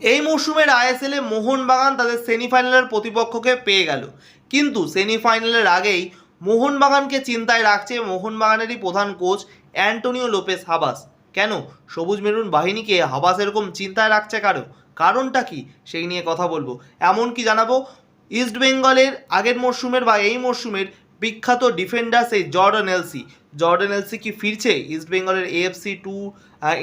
এই মরশুমের আইএসএলে মোহনবাগান তাদের সেমিফাইনালের প্রতিপক্ষকে পেয়ে গেল। কিন্তু সেমিফাইনালের আগেই মোহনবাগানকে চিন্তায় রাখছে মোহনবাগানেরই প্রধান কোচ অ্যান্টোনিও লোপেস হাবাস। কেন? সবুজ মেরুন বাহিনীকে হাবাস এরকম চিন্তায় রাখছে কারও? কারণটা কি? সেই নিয়ে কথা বলব। এমনকি জানাব, ইস্ট বেঙ্গলের আগের মরশুমের বা এই মরশুমের বিখ্যাত ডিফেন্ডার সেই জর্ডন এলসি। জর্ডন এলসি কি ফিরছে ইস্ট বেঙ্গলের এএফসি টু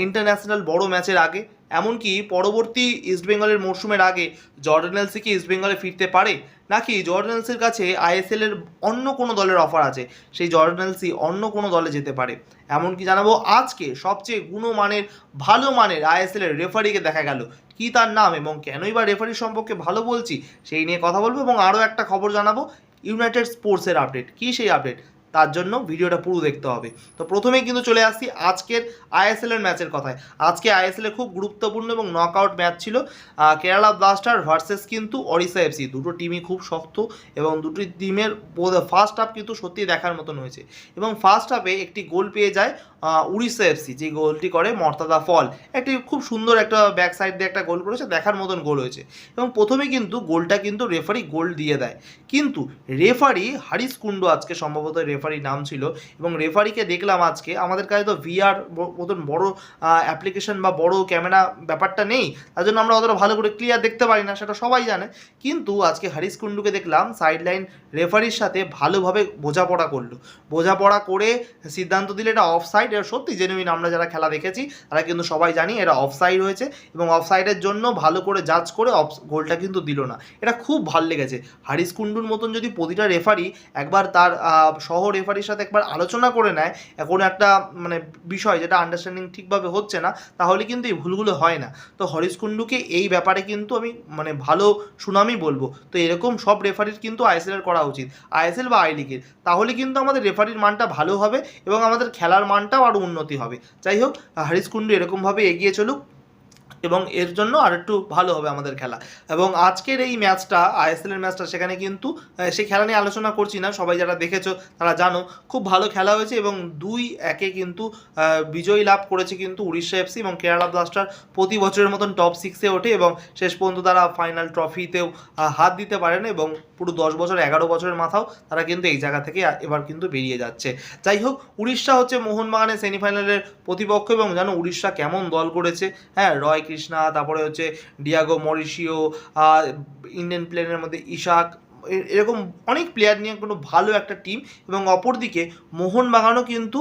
ইন্টারন্যাশনাল বড় ম্যাচের আগে? এমনকি পরবর্তী ইস্ট বেঙ্গলের মরশুমের আগে জর্ডন এলসি কি ইস্ট বেঙ্গলে ফিরতে পারে? নাকি জর্ডন এলসির কাছে আইএসএল এর অন্য কোনো দলের অফার আছে? সেই জর্ডন এলসি অন্য কোনো দলে যেতে পারে। এমনকি জানাব আজকে সবচেয়ে গুণমানের, ভালো মানের আইএসএল এর রেফারিকে দেখা গেল। কি তার নাম এবং কেনই বা রেফারি সম্পর্কে ভালো বলছি, সেই নিয়ে কথা বলব এবং আরও একটা খবর জানাব। ইউনাইটেড স্পোর্টসের আপডেট কী সেই আপডেট তার জন্য ভিডিওটা পুরো দেখতে হবে। তো প্রথমেই কিন্তু চলে আসছি আজকের আইএসএল এর ম্যাচের কথায়। আজকে আইএসএল এর খুব গুরুত্বপূর্ণ এবং নকআউট ম্যাচ ছিল কেরালা ব্লাস্টার ভার্সেস কিন্তু ওড়িশা এফসি দুটো টিমই খুব শক্ত এবং দুটি টিমের ফার্স্ট হাফ কিন্তু সত্যি দেখার মতন হয়েছে। এবং ফার্স্ট হাফে একটি গোল পেয়ে যায় উড়িষ্যা এফসি যে গোলটি করে মর্তাদা ফল একটি খুব সুন্দর একটা ব্যাক সাইড দিয়ে একটা গোল করেছে, দেখার মতন গোল হয়েছে। এবং প্রথমে কিন্তু গোলটা কিন্তু রেফারি গোল দিয়ে দেয়। কিন্তু রেফারি হারিস কুন্ডু আজকে সম্ভবত রেফারি নাম ছিল এবং রেফারিকে দেখলাম আজকে। আমাদের কাছে তো ভিআর মতন বড় অ্যাপ্লিকেশন বা বড় ক্যামেরা ব্যাপারটা নেই। তার জন্য আমরা অতটা ভালো করে ক্লিয়ার দেখতে পারি না, সেটা সবাই জানে। কিন্তু আজকে হারিস কুন্ডুকে দেখলাম সাইড লাইন রেফারির সাথে ভালোভাবে বোঝাপড়া করল। বোঝাপড়া করে সিদ্ধান্ত দিলে এটা অফ সাইড এটা সত্যি জেনুইন আমরা যারা খেলা দেখেছি, তারা কিন্তু সবাই জানি এটা অফ সাইড হয়েছে এবং অফ সাইডের জন্য ভালো করে জাজ করে অফ গোলটা কিন্তু দিল না। এটা খুব ভালো লেগেছে। হারিস কুন্ডুর মতন যদি প্রতিটা রেফারি একবার তার সহ রেফারির সাথে একবার আলোচনা করে নেয়, কোনো একটা মানে বিষয় যেটা আন্ডারস্ট্যান্ডিং ঠিকভাবে হচ্ছে না, তাহলে কিন্তু এই ভুলগুলো হয় না। তো হরিশ কুণ্ডুকে এই ব্যাপারে কিন্তু আমি মানে ভালো সুনামই বলব। তো এরকম সব রেফারির কিন্তু আইএসএল এর করা উচিত। আইএসএল বা আই লিগের তাহলে কিন্তু আমাদের রেফারির মানটা ভালো হবে এবং আমাদের খেলার মানটাও আরও উন্নতি হবে। যাই হোক হরিশ কুণ্ডু এরকমভাবে এগিয়ে চলুক। এবং এর জন্য আর একটু ভালো হবে আমাদের খেলা। এবং আজকের এই ম্যাচটা আইএসএল এর ম্যাচটা সেখানে কিন্তু সেই খেলা নিয়ে আলোচনা করছি না, সবাই যারা দেখেছ তারা জানো, খুব ভালো খেলা হয়েছে এবং দুই একে কিন্তু বিজয়ী লাভ করেছে কিন্তু উড়িষ্যা এফসি এবং কেরালা ব্লাস্টার প্রতি বছরের মতন টপ সিক্সে ওঠে এবং শেষ পর্যন্ত তারা ফাইনাল ট্রফিতেও হাত দিতে পারেন এবং পুরো দশ বছর, এগারো বছরের মাথাও তারা কিন্তু এই জায়গা থেকে এবার কিন্তু বেরিয়ে যাচ্ছে। যাই হোক, উড়িষ্যা হচ্ছে মোহনবাগানের সেমিফাইনালের প্রতিপক্ষ এবং জানো উড়িষ্যা কেমন দল করেছে হ্যাঁ রয় কৃষ্ণা তারপরে হচ্ছে ডিয়াগো মরিশিও ইন্ডিয়ান প্লেয়ারের মধ্যে ইশাক এরকম অনেক প্লেয়ার নিয়ে কোনো ভালো একটা টিম এবং অপরদিকে মোহনবাগানও কিন্তু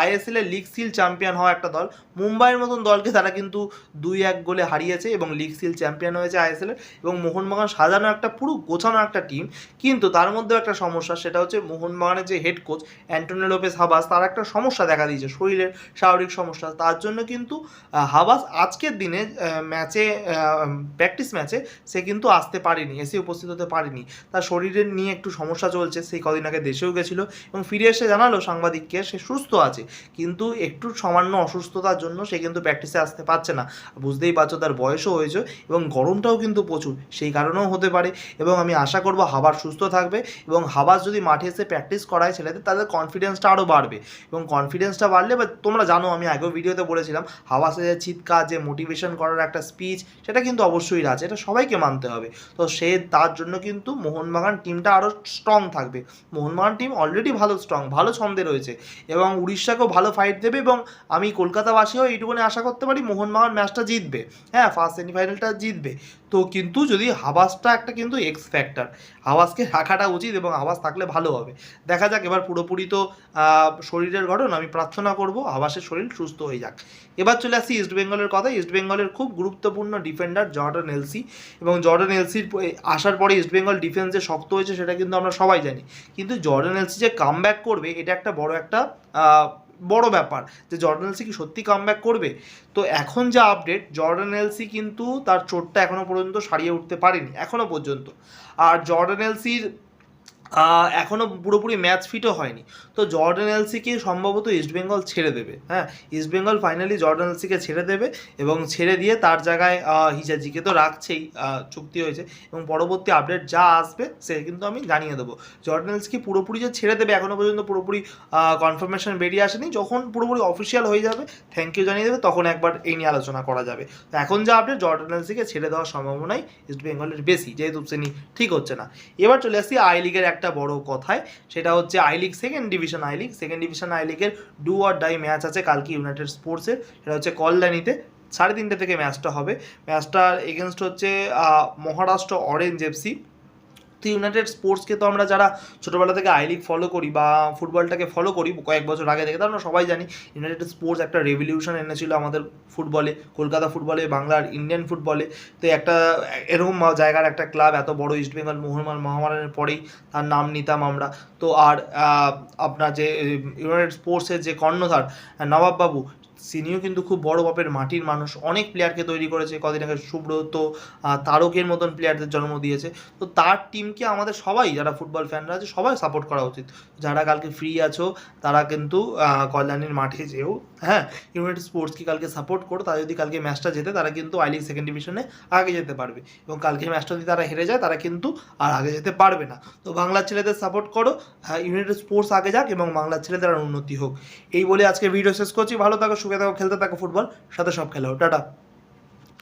আইএসএলের লিগ সিল চ্যাম্পিয়ন হওয়া একটা দল। মুম্বাইয়ের মতন দলকে তারা কিন্তু দুই এক গোলে হারিয়েছে এবং লিগ সিল চ্যাম্পিয়ন হয়েছে আইএসএল এর এবং মোহনবাগান সাজানো একটা, পুরো গোছানো একটা টিম কিন্তু তার মধ্যেও একটা সমস্যা, সেটা হচ্ছে মোহনবাগানের যে head coach Antonio Lopez Habas তার একটা সমস্যা দেখা দিয়েছে, শরীরের শারীরিক সমস্যা। তার জন্য কিন্তু হাবাস আজকের দিনে ম্যাচে প্র্যাকটিস ম্যাচে সে কিন্তু আসতে পারেনি, এসে উপস্থিত হতে পারেনি। তার শরীরের নিয়ে একটু সমস্যা চলছে সেই কদিন আগে দেশেও গেছিল এবং ফিরে এসে জানালো সাংবাদিককে সে সুস্থ আছে। কিন্তু একটু সামান্য অসুস্থতার জন্য সে কিন্তু প্র্যাকটিসে আসতে পারছে না। বুঝতেই পারছ তার বয়সও হয়েছে এবং গরমটাও কিন্তু প্রচুর, সেই কারণেও হতে পারে এবং আমি আশা করব হাবার সুস্থ থাকবে এবং হাবাস যদি মাঠে এসে প্র্যাকটিস করায় ছেলেদের, তাদের কনফিডেন্সটা আরও বাড়বে। এবং কনফিডেন্সটা বাড়লে বা তোমরা জানো আমি আগেও ভিডিওতে বলেছিলাম হাবাসে যে চিৎকার, যে মোটিভেশন করার একটা স্পিচ সেটা কিন্তু অবশ্যই আছে, এটা সবাইকে মানতে হবে। তো সে তার জন্য কিন্তু মোহনবাগান টিমটা আরও স্ট্রং থাকবে। মোহনবাগান টিম অলরেডি ভালো স্ট্রং ভালো ছন্দে রয়েছে। এবং উড়িষ্যাকেও ভালো ফাইট দেবে এবং আমি কলকাতাবাসীও এইটুকুনি আশা করতে পারি মোহনবাগান ম্যাচটা জিতবে। হ্যাঁ ফার্স্ট সেমিফাইনালটা জিতবে। তো কিন্তু যদি হাবাসটা একটা কিন্তু এক্স ফ্যাক্টর হাওয়াসকে রাখাটা উচিত এবং হাওয়াস থাকলে ভালো হবে। দেখা যাক, এবার পুরোপুরি তো শরীরের গঠন, আমি প্রার্থনা করব হাওয়াসের শরীর সুস্থ হয়ে যাক। এবার চলে আসি ইস্ট বেঙ্গলের কথা। ইস্ট বেঙ্গলের খুব গুরুত্বপূর্ণ ডিফেন্ডার জর্ডন এলসি এবং জর্ডন এলসির আসার পরে ইস্ট বেঙ্গল ডিফেন্স যে শক্ত হয়েছে সেটা কিন্তু আমরা সবাই জানি। কিন্তু জর্ডন এলসি যে কাম করবে, এটা একটা বড় একটা বড় ব্যাপার যে জর্ডান এলসি কি সত্যি কাম করবে? তো এখন যা আপডেট জর্ডান এলসি কিন্তু তার চোটটা এখনও পর্যন্ত সারিয়ে উঠতে পারেনি এখনও পর্যন্ত। আর জর্ডান এলসির আহ, এখনও পুরোপুরি ম্যাচ ফিটও হয়নি। তো জর্ডান এলসিকে সম্ভবত ইস্টবেঙ্গল ছেড়ে দেবে। হ্যাঁ ইস্টবেঙ্গল ফাইনালি জর্ডান এলসিকে ছেড়ে দেবে এবং ছেড়ে দিয়ে তার জায়গায় হিজাজিকে তো রাখছেই চুক্তি হয়েছে এবং পরবর্তী আপডেট যা আসবে সে কিন্তু আমি জানিয়ে দেবো। জর্ডান এলসিকে পুরোপুরি যে ছেড়ে দেবে এখনও পর্যন্ত পুরোপুরি কনফার্মেশন বেরিয়ে আসেনি। যখন পুরোপুরি অফিসিয়াল হয়ে যাবে থ্যাংক ইউ জানিয়ে দেবে তখন একবার এই নিয়ে আলোচনা করা যাবে। তো এখন যা আপডেট জর্ডান এলসিকে ছেড়ে দেওয়ার সম্ভাবনাই ইস্টবেঙ্গলের বেশি যেহেতু শ্রেণি ঠিক হচ্ছে না। এবার চলে আসছি আই লিগের একটা বড় কথায়, সেটা হচ্ছে I league second division I league second division I লিগের ডু আর ডাই ম্যাচ আছে কালকে ইউনাইটেড স্পোর্টসের সেটা হচ্ছে কল্যাণীতে, সাড়ে তিনটে থেকে ম্যাচটা হবে। ম্যাচটার এগেনস্ট হচ্ছে মহারাষ্ট্র অরেঞ্জ এফসি ইউনাইটেড স্পোর্টসকে তো আমরা যারা ছোটোবেলা থেকে আই লিগ ফলো করি বা ফুটবলটাকে ফলো করি, কয়েক বছর আগে থেকে তো আমরা সবাই জানি ইউনাইটেড স্পোর্টস একটা রেভলিউশন এনেছিল আমাদের ফুটবলে কলকাতা ফুটবলে বাংলার ইন্ডিয়ান ফুটবলে তো একটা, এরকম জায়গার একটা ক্লাব এত বড় ইস্টবেঙ্গল মোহনবাগান মহামারানের পরেই তার নাম নিতাম আমরা। তো আর আপনার যে ইউনাইটেড স্পোর্টসের যে কর্ণধার নবাববাবু তিনিও কিন্তু খুব বড় বাপের মাটির মানুষ। অনেক প্লেয়ারকে তৈরি করেছে। কদিন আগে সুব্রত তারকের মতন প্লেয়ারদের জন্ম দিয়েছে। তো তার টিমকে আমাদের সবাই যারা ফুটবল ফ্যানরা আছে সবাই সাপোর্ট করা উচিত। যারা কালকে ফ্রি আছো তারা কিন্তু কল্যাণীর মাঠে যেও। হ্যাঁ ইউনাইটেড স্পোর্টসকে কালকে সাপোর্ট করো। তারা যদি কালকে ম্যাচটা জেতে তারা কিন্তু আই লিগ সেকেন্ড ডিভিশনে আগে যেতে পারবে। এবং কালকে ম্যাচটা যদি তারা হেরে যায় তারা কিন্তু আর আগে যেতে পারবে না। তো বাংলার ছেলেদের সাপোর্ট করো। হ্যাঁ, ইউনাইটেড স্পোর্টস আগে যাক এবং বাংলার ছেলেদের আর উন্নতি হোক। এই বলে আজকে ভিডিও শেষ করছি। ভালো থাকো সুখে থাকো খেলতে থাকো ফুটবল সাথে সব খেলো। টাটা।